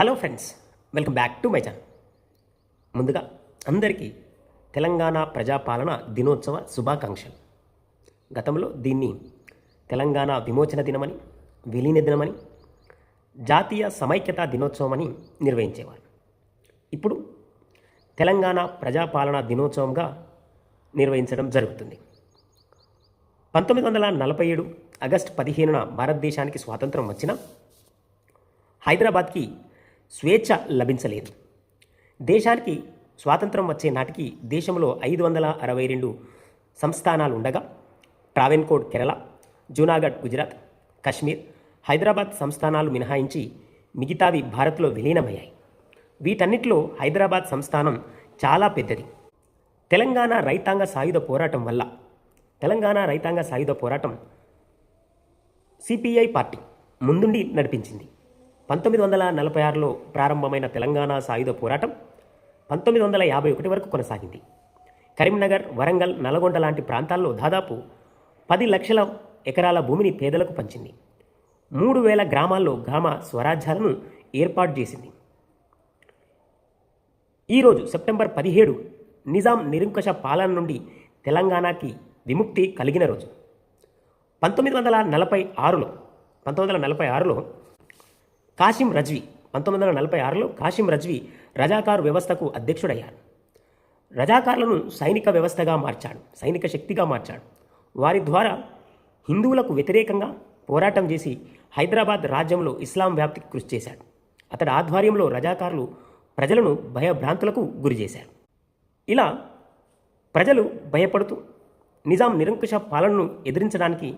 Hello friends welcome back to my channel. ముందుగా అందరికీ తెలంగాణ ప్రజాపాలన దినోత్సవ శుభాకాంక్షలు. గతంలో దీన్ని తెలంగాణ విమోచన దినమని విలీన దినమని జాతీయ సమైక్యతా దినోత్సవం అని నిర్వహించేవారు. ఇప్పుడు తెలంగాణ ప్రజాపాలన దినోత్సవంగా నిర్వహించడం జరుగుతుంది. పంతొమ్మిది వందల నలభై ఏడు ఆగస్టు పదిహేనున భారతదేశానికి స్వాతంత్రం వచ్చిన హైదరాబాద్కి స్వేచ్ఛ లభించలేదు. దేశానికి స్వాతంత్రం వచ్చే నాటికి దేశంలో ఐదు వందల అరవై రెండు సంస్థానాలు ఉండగా ట్రావెన్కోడ్ కేరళ జూనాగఢ్ గుజరాత్ కశ్మీర్ హైదరాబాద్ సంస్థానాలు మినహాయించి మిగతావి భారత్లో విలీనమయ్యాయి. వీటన్నిటిలో హైదరాబాద్ సంస్థానం చాలా పెద్దది. తెలంగాణ రైతాంగ సాయుధ పోరాటం వల్ల తెలంగాణ రైతాంగ సాయుధ పోరాటం సిపిఐ పార్టీ ముందుండి నడిపించింది. పంతొమ్మిది వందల నలభై ఆరులో ప్రారంభమైన తెలంగాణ సాయుధ పోరాటం పంతొమ్మిది వందల యాభై ఒకటి వరకు కొనసాగింది. కరీంనగర్ వరంగల్ నల్గొండ లాంటి ప్రాంతాల్లో దాదాపు పది లక్షల ఎకరాల భూమిని పేదలకు పంచింది. మూడు వేల గ్రామాల్లో గ్రామ స్వరాజ్యాలను ఏర్పాటు చేసింది. ఈరోజు సెప్టెంబర్ పదిహేడు నిజాం నిరంకుశ పాలన నుండి తెలంగాణకి విముక్తి కలిగిన రోజు. పంతొమ్మిది వందల నలభై ఆరులో పంతొమ్మిది వందల నలభై ఆరులో కాసిం రజ్వీ పంతొమ్మిది వందల నలభై ఆరులో కాసిం రజ్వీ రజాకారు వ్యవస్థకు అధ్యక్షుడయ్యారు. రజాకార్లను సైనిక వ్యవస్థగా మార్చాడు సైనిక శక్తిగా మార్చాడు. వారి ద్వారా హిందువులకు వ్యతిరేకంగా పోరాటం చేసి హైదరాబాద్ రాజ్యంలో ఇస్లాం వ్యాప్తికి కృషి చేశాడు. అతడి ఆధ్వర్యంలో రజాకారులు ప్రజలను భయభ్రాంతులకు గురి చేశారు. ఇలా ప్రజలు భయపడుతూ నిజాం నిరంకుశ పాలనను ఎదిరించడానికి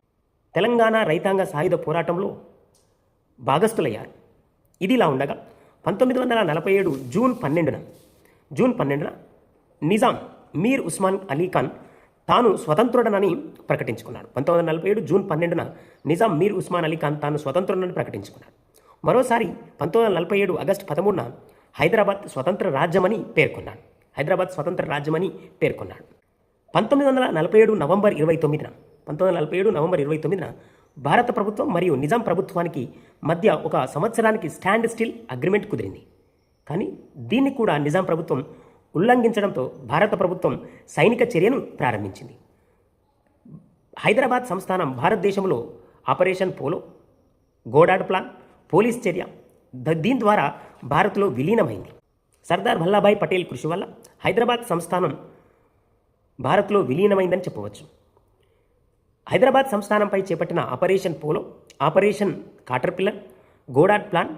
తెలంగాణ రైతాంగ సాయుధ పోరాటంలో భాగస్థులయ్యారు. ఇది ఇలా ఉండగా పంతొమ్మిది వందల నలభై ఏడు జూన్ పన్నెండున జూన్ పన్నెండున నిజాం మీర్ ఉస్మాన్ అలీ ఖాన్ తాను స్వతంత్రుడనని ప్రకటించుకున్నాడు. పంతొమ్మిది వందల నలభై ఏడు జూన్ పన్నెండున నిజాం మీర్ ఉస్మాన్ అలీ ఖాన్ తాను స్వతంత్రుడనని ప్రకటించుకున్నాడు. మరోసారి పంతొమ్మిది వందల నలభై ఏడు ఆగస్టు పదమూడున హైదరాబాద్ స్వతంత్ర రాజ్యమని పేర్కొన్నాడు. హైదరాబాద్ స్వతంత్ర రాజ్యమని పేర్కొన్నాడు. పంతొమ్మిది వందల నలభై ఏడు నవంబర్ ఇరవై తొమ్మిదిన పంతొమ్మిది వందల నలభై ఏడు నవంబర్ ఇరవై తొమ్మిదిన భారత ప్రభుత్వం మరియు నిజాం ప్రభుత్వానికి మధ్య ఒక సంవత్సరానికి స్టాండ్ స్టిల్ అగ్రిమెంట్ కుదిరింది. కానీ దీన్ని కూడా నిజాం ప్రభుత్వం ఉల్లంఘించడంతో భారత ప్రభుత్వం సైనిక చర్యను ప్రారంభించింది. హైదరాబాద్ సంస్థానం భారతదేశంలో operation polo Goddard plan police చర్య దీని ద్వారా భారత్లో విలీనమైంది. సర్దార్ వల్లభాయ్ పటేల్ కృషి వల్ల హైదరాబాద్ సంస్థానం భారత్లో విలీనమైందని చెప్పవచ్చు. హైదరాబాద్ సంస్థానంపై చేపట్టిన operation polo operation caterpillar Goddard plan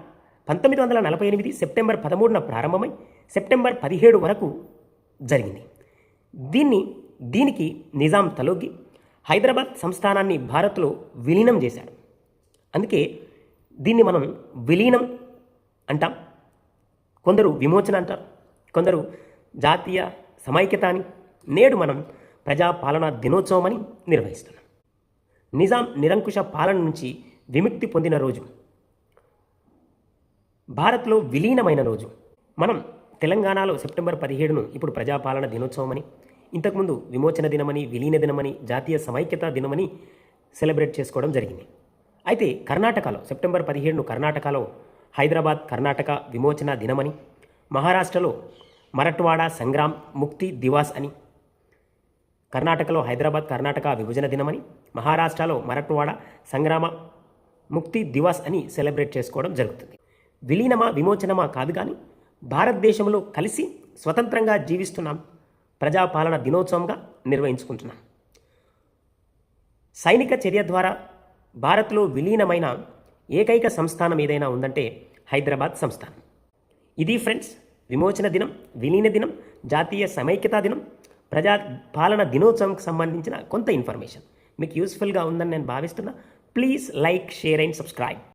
పంతొమ్మిది వందల నలభై ఎనిమిది సెప్టెంబర్ పదమూడున ప్రారంభమై సెప్టెంబర్ పదిహేడు వరకు జరిగింది. దీన్ని దీనికి నిజాం తలోగి హైదరాబాద్ సంస్థానాన్ని భారత్లో విలీనం చేశాడు అందుకే దీన్ని మనం విలీనం అంటాం. కొందరు విమోచన అంటారు. కొందరు జాతీయ సమైక్యత అని నేడు మనం ప్రజాపాలనా దినోత్సవం అని నిర్వహిస్తున్నాం. నిజాం నిరంకుశ పాలన నుంచి విముక్తి పొందిన రోజు. భారత్లో విలీనమైన రోజు. మనం తెలంగాణలో సెప్టెంబర్ పదిహేడును ఇప్పుడు ప్రజాపాలన దినోత్సవమని ఇంతకుముందు విమోచన దినమని విలీన దినమని జాతీయ సమైక్యత దినమని సెలబ్రేట్ చేసుకోవడం జరిగింది. అయితే కర్ణాటకలో సెప్టెంబర్ పదిహేడును కర్ణాటకలో హైదరాబాద్ కర్ణాటక విమోచన దినమని మహారాష్ట్రలో మరట్వాడ సంగ్రామ్ ముక్తి దివాస్ అని కర్ణాటకలో హైదరాబాద్ కర్ణాటక విభజన దినమని మహారాష్ట్రలో మరట్వాడ సంగ్రామ ముక్తి దివాస్ అని సెలబ్రేట్ చేసుకోవడం జరుగుతుంది. విలీనమా విమోచనమా కాదు కానీ భారతదేశంలో కలిసి స్వతంత్రంగా జీవిస్తున్నాం ప్రజాపాలన దినోత్సవంగా నిర్వహించుకుంటున్నాం. సైనిక చర్య ద్వారా భారత్లో విలీనమైన ఏకైక సంస్థానం ఏదైనా ఉందంటే హైదరాబాద్ సంస్థానం. ఇది ఫ్రెండ్స్ విమోచన దినం విలీన దినం జాతీయ సమైక్యతా దినం ప్రజా పాలన దినోత్సవంకి సంబంధించిన కొంత ఇన్ఫర్మేషన్. మీకు యూస్ఫుల్గా ఉందని నేను భావిస్తున్నా. Please like share and subscribe.